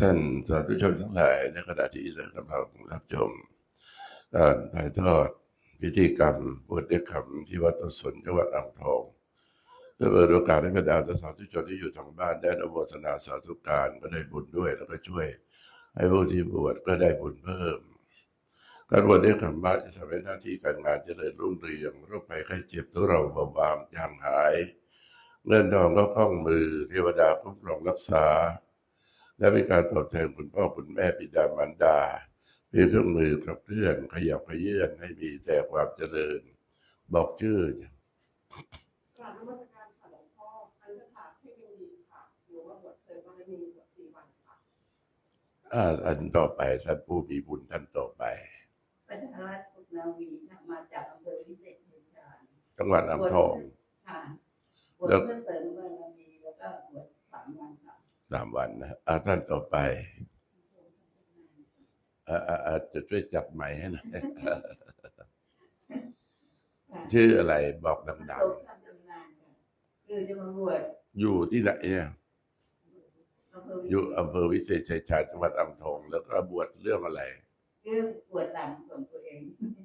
ท่านสาธุชนทั้งหลายในขณะที่ท่านกำลังรับชมการถ่ายทอดพิธีกรรมบวชเด็กขำที่วัดต้นสนจังหวัดอ่างทองเพื่อเปิดโอกาสให้บรรดาสาธุชนที่อยู่ทางบ้านได้อนโมทนาสาธุการก็ได้บุญด้วยแล้วก็ช่วย ให้ผู้ที่บวชก็ได้บุญเพิ่ม การบวชเด็กขำบ้านจะทำให้หน้าที่การงานเจริญรุ่งเรืองโรคภัยไข้เจ็บทุเราเบาบางจางหายเงินทองก็คล่องมือเทวดาคุ้มครองรักษา และเป็นการตอบแทนคุณพ่อคุณแม่บิดามารดาเป็นเครื่องมือกับเพื่อนขยับขยื่นให้มีแต่ความเจริญ บอกชื่อกราบนมัสการค่ะหลวงพ่ออันตถาเทพยินดีค่ะหรือว่าบทเสริมบารมีบทสี่วันค่ะอ่าอันต่อไปท่านผู้มีบุญท่านต่อไปปัญหารัตน์อุตนาวีนะมาจากอำเภอวิเศษชัยชาญจังหวัดอ่างทองค่ะบวชแล้วเพื่อเสริมบารมีแล้วก็บวชสามวันค่ะ สามวันนะอ่าท่านต่อไปอ่าอ่าอ่าจะช่วยจับไม้ให้หน่อยชื่ออะไรบอกดังโตทำตำนานค่ะคือจะมาบวชๆอยู่ที่ไหนเนี่ยอำเภอวิอยู่เศษอำเภอวิเศษชัยชาญจังหวัดอ่างทอง แล้วก็บวชเรื่องอะไร เรื่องบวชหลังของตัวเอง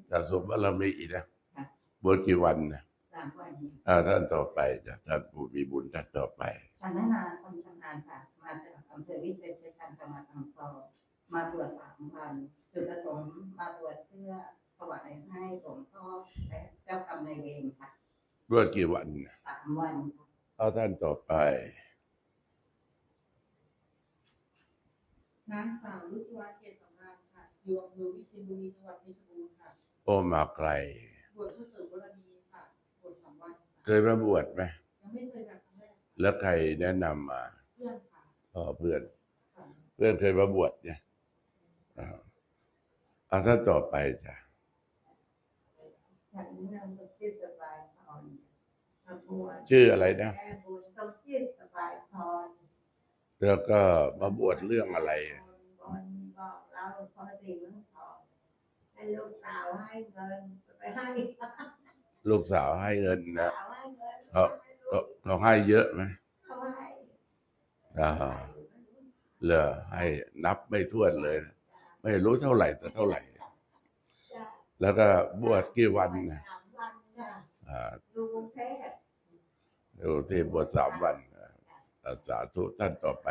สะสมบารมีอีกนะค่ะบวชกี่วันนะสามวันอ่าท่านต่อไปจ้ะท่านผู้มีบุญท่านต่อไปชนนาคนชำนาญค่ะมาจากอำเภอวิเศษชัยชาญจังหวัดอ่างทองมาบวชสามวันจุดประสงค์มาบวชเพื่อถวายให้หลวงพ่อและเจ้ากรรมนายเวรค่ะบวชกี่วันนะสามวันค่ะเอาท่านต่อไป นางสาวรุจิวาเกศสำราญค่ะ อยู่อำเภอวิเชียรบุรีจังหวัดเพชรบูรณ์ค่ะ โอมาไกล บวชเพื่อเสริมบารมีค่ะ บวชสามวันเคค่ะยมาบวชไหมยังไม่เคยแบบครั้งแรกค่ะแล้วใครแนะนำมา เพื่อนค่ะ อ๋อเพื่อนค่ะเพื่อนเคยมาบวชเนี่ยอ่าเอาท่านต่อไปจ้ะฉันนำสมจิตสบายพรมาบวชชื่ออะไรนะแก้บุญสมจิตสบายพรแล้วก็มาบวชเรื่องอะไรบนบอกเราพอดีเมืองทองให้ลูกสาวให้เงินไปให้ลูกสาวให้เงินนะสาวให้เงินเขาเขาเขาให้เยอะไหมเขาให้อ่า เหรอให้นับไม่ถ้วนเลยนะไม่รู้เท่าไหร่แต่เท่าไหร่จ้ะแล้วก็บวชกี่วันนะสามวันค่ะอ่าดูกรุงเทพอยู่ที่บวชสามวันอ่าสาธุท่านต่อไป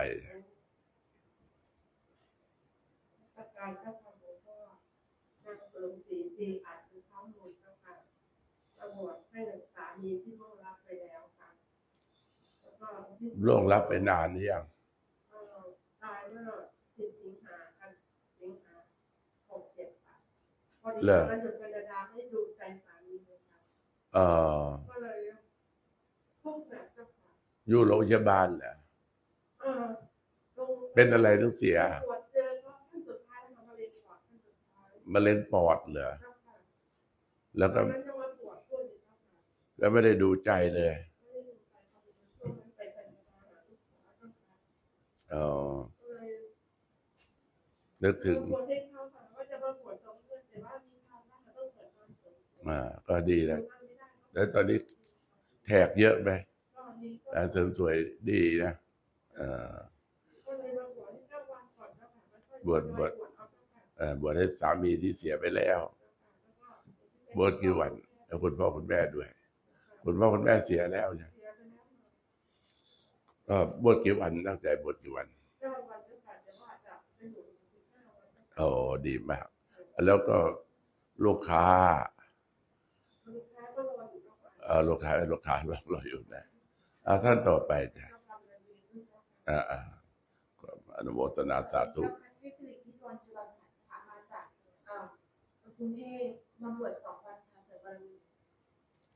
ประการเจ้าค่ะหลวงพ่อนางเสริมศรีดีอาจคือข้อมูลเจ้าค่ะก็บวชให้สามีที่ล่วงลับไปแล้วค่ะแล้วก็ที่ล่วงรับไปนานหรือยัง เอ่อตายเมื่อสิบสิงหากันสิงหาหกเจ็ดค่ะพอ ดีเหรอมันอยู่แคนาดาไม่ดูใจสามีเลยค่ะเอ่อก็เลยพุ่งแบบเจ้าค่ะอยู่โรงพยาบาลเหรอเออลงเป็นอะไรต้องเสียตรวจเจอก็ขั้นสุดท้ายค่ะมะเร็งปอดขั้นสุดท้ายมะเร็งปอดเหรอเจ้าค่ะแล้วตก็อนนั้นจะมาตรวจด้วยเจ้าค่ะแล้วไม่ได้ดูใจเลยไม่ได้ดูใจเขาเป็นช่วงนั้นไปแคนาดาหาลูกสาวเจ้าค่ะเออก็เลยนึกถึงบวชให้เขา อ่าก็ดีแล้วทำไม่ได้แล้วตอนนี้แขกเยอะไหมร้านเสริมสวยดีนะเออบวชบวชบวชเออบวชให้สามีที่เสียไปแล้ว บวชกี่วันแล้วคุณพ่อคุณแม่ด้วย คุณพ่อคุณแม่เสียแล้วเนี่ยเสียไปแล้วก็บวชกี่วันตั้งแต่บวชกี่วันโอ้ดีมาก แล้วก็ลูกค้า ลูกค้าก็รออยู่ เจ้าค่ะเออลูกค้าลูกค้ารอรออยู่นะเอาท่านต่อไปจ้ะเจ้าค่ะเรียนดีด้วยเจ้าค่ะอ่าอ่าก็อนุโมทนาสาธุเจ้าค่ะชื่อสิริพิธรจุลสันค่ะมาจากเอ่อกรุงเทพมาบวชสองวันค่ะเสริมบารมี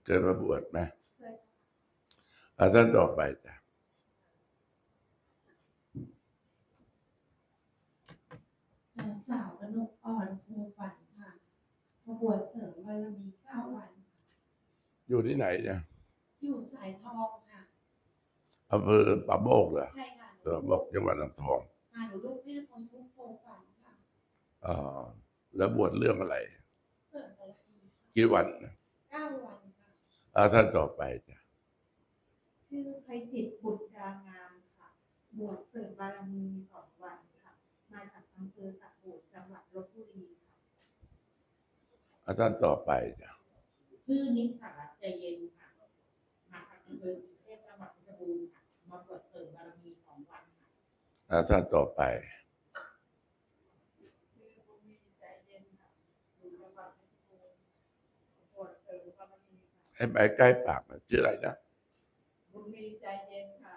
เคยมาบวชไหมเคยค่ะเอาท่านต่อไปจ้ะนางสาวกนกอ่อนภูฝันค่ะมาบวชเสริมบารมีเก้าวัน อยู่ที่ไหนเนี่ย อยู่สายทองค่ะอำเภอป่าโบกเหรอใช่ค่ะป่าโบกจังหวัดอ่างทองอ่าหนูลูกแม่พรทุกโพฝันค่ะอ๋อแล้วบวชเรื่องอะไรเสริมบารมีกี่วันเก้าวันค่ะอ่าท่านต่อไปจ้ะชื่อภัยจิตบุตรดางามค่ะ บวชเสริมบารมีสองวันค่ะ มาจากอำเภอสะบุตรจังหวัดลบบุรีค่ะอาจารย์ต่อไปจ้ะชื่อนิสา ใจเย็นค่ะมาจากอำเภอสีเทพจังหวัดเพชรบูรณ์ค่ะมาตรวจเสริมบารมีสองวันค่ะอาท่านต่อไปคือบุญมีใจเย็นค่ะอยู่จังหวัดเพชรบูรณ์ปวดเสริมบารมีค่ะให้ไปใกล้ปากนะชื่ออะไรนะบุญมีใจเย็นค่ะ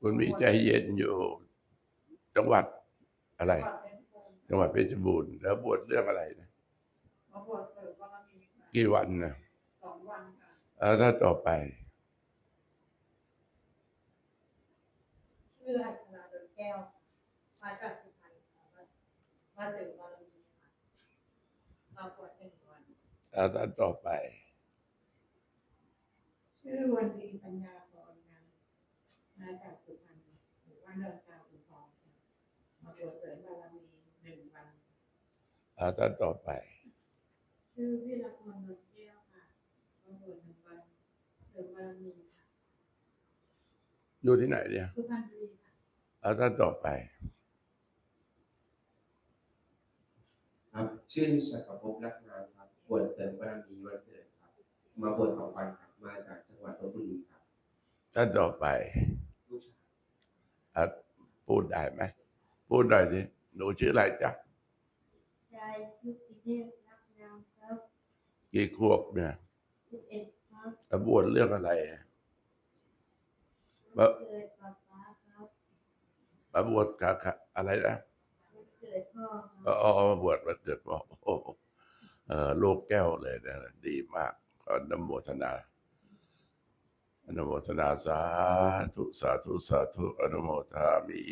คุณมีใจเย็นอยู่จังหวัดอะไรจังหวัดเพชรบูรณ์จังหวัดเพชรบูรณ์แล้วบวชเรื่องอะไรนะมาบวชเสริมบารมีค่ะกี่วันนะสองวัน ค่ะอาท่านต่อไปชื่ออัชนาดนแก้วมาจากสุพรรณค่ะมามาเสริมบารมีค่ะมาบวชหนึ่งวันอาท่านต่อไป ชื่อวันดีปัญญาพรนะมาจากสุพรรณหมู่บ้านเนินกาวอุทองค่ะมาบวชเสริมบารมีหนึ่งวันอาท่านต่อไป ชื่อพี่ละครนนแก้วค่ะมาบวชหนึ่งวัน เสริมบารมีค่ะอยู่ที่ไหนเนี่ยสุพรรณบุรีค่ะอาท่านต่อไป ครับชื่อชักภพรักงามครับบวชเสริมบารมีวันเกิดครับ มาบวชสองวันครับมาจากจังหวัดลบบุรีครับท่านต่อไปลูกชายอาพูดได้ไหมพูดหน่อยสิหนูชื่ออะไรจ๊ะชายชุดสีเทพนักนามครับกี่ขวบเนี่ยสิบเอ็ดครั บแล้วบวชเรื่องอะไรอะวันเกิดป๊าป๊าครับมาบวชกับกับอะไรนะวันเกิดพ่อคอ๋รับอมาบวชวันเกิดพ่อโอ้โหเออลูกแก้วเลยนะดีมากขอนำโมทนาอนโมทนาสาธุสาธุสาธุอนโมทามิ